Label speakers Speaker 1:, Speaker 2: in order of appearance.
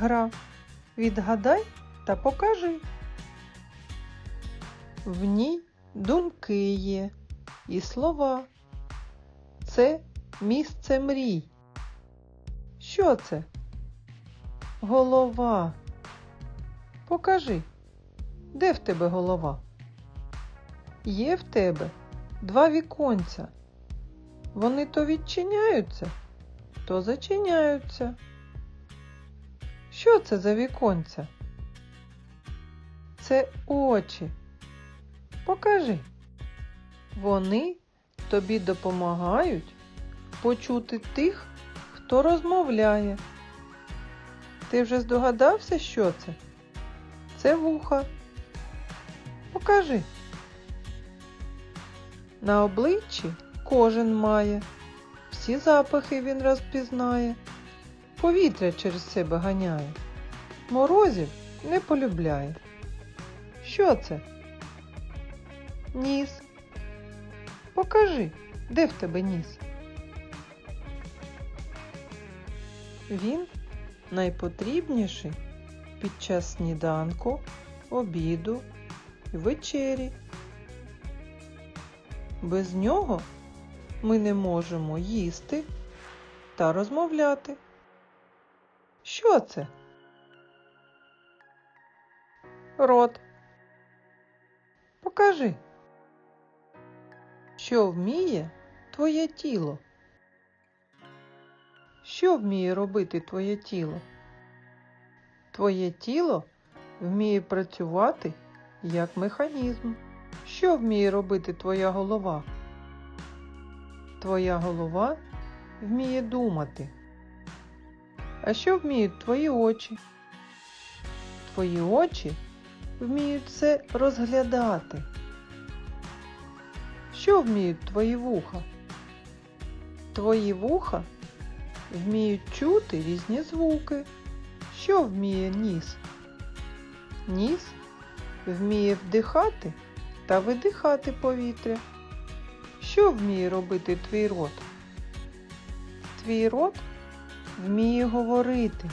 Speaker 1: Гра. Відгадай та покажи. В ній думки є і слова. Це місце мрій. Що це? Голова. Покажи, де в тебе голова? Є в тебе два віконця. Вони то відчиняються, то зачиняються. Що це за віконця? Це очі. Покажи. Вони тобі допомагають почути тих, хто розмовляє. Ти вже здогадався, що це? Це вуха. Покажи. На обличчі кожен має. Всі запахи він розпізнає. Повітря через себе ганяє. Морозів не полюбляє. Що це? Ніс. Покажи, де в тебе ніс? Він найпотрібніший під час сніданку, обіду і вечері. Без нього ми не можемо їсти та розмовляти. Що це? Рот. Покажи, що вміє твоє тіло. Що вміє робити твоє тіло? Твоє тіло вміє працювати як механізм. Що вміє робити твоя голова? Твоя голова вміє думати. А що вміють твої очі? Твої очі вміють все розглядати. Що вміють твої вуха? Твої вуха вміють чути різні звуки. Що вміє ніс? Ніс вміє вдихати та видихати повітря. Що вміє робити твій рот? Твій рот вміє говорити